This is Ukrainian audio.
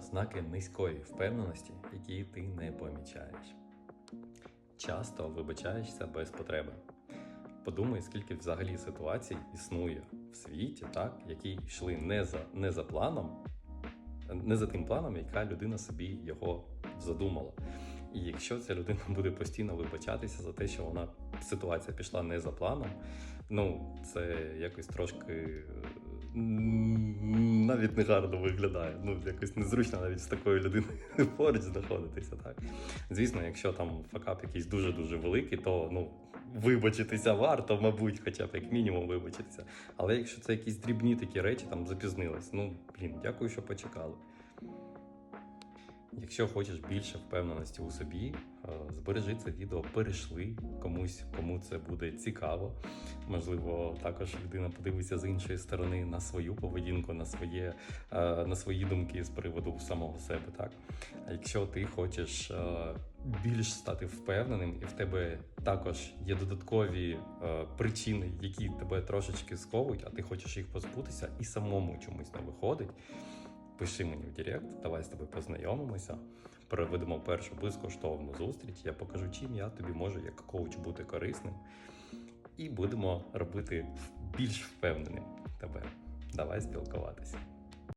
ознаки низької впевненості, які ти не помічаєш. Часто вибачаєшся без потреби. Подумай, скільки взагалі ситуацій існує в світі, так, які йшли не за, не за планом, не за тим планом, яка людина собі його задумала. І якщо ця людина буде постійно вибачатися за те, що вона ситуація пішла не за планом, ну це якось трошки навіть не гарно виглядає. Ну, якось незручно навіть з такою людиною поруч знаходитися. Так? Звісно, якщо там факап якийсь дуже-дуже великий, то ну, вибачитися варто, мабуть, хоча б як мінімум вибачитися. Але якщо це якісь дрібні такі речі, там запізнились, ну блін, дякую, що почекали. Якщо хочеш більше впевненості у собі, е, збережи це відео, перейшли комусь, кому це буде цікаво. Можливо, також людина подивиться з іншої сторони на свою поведінку, на своє е, на свої думки з приводу самого себе. Так, а якщо ти хочеш е, більш стати впевненим, і в тебе також є додаткові причини, які тебе трошечки сковують, а ти хочеш їх позбутися, і самому чомусь не виходить. Пиши мені в Директ, давай з тобою познайомимося, проведемо першу безкоштовну зустріч. Я покажу, чим я тобі можу як коуч бути корисним, і будемо робити більш впевненим тебе. Давай спілкуватися.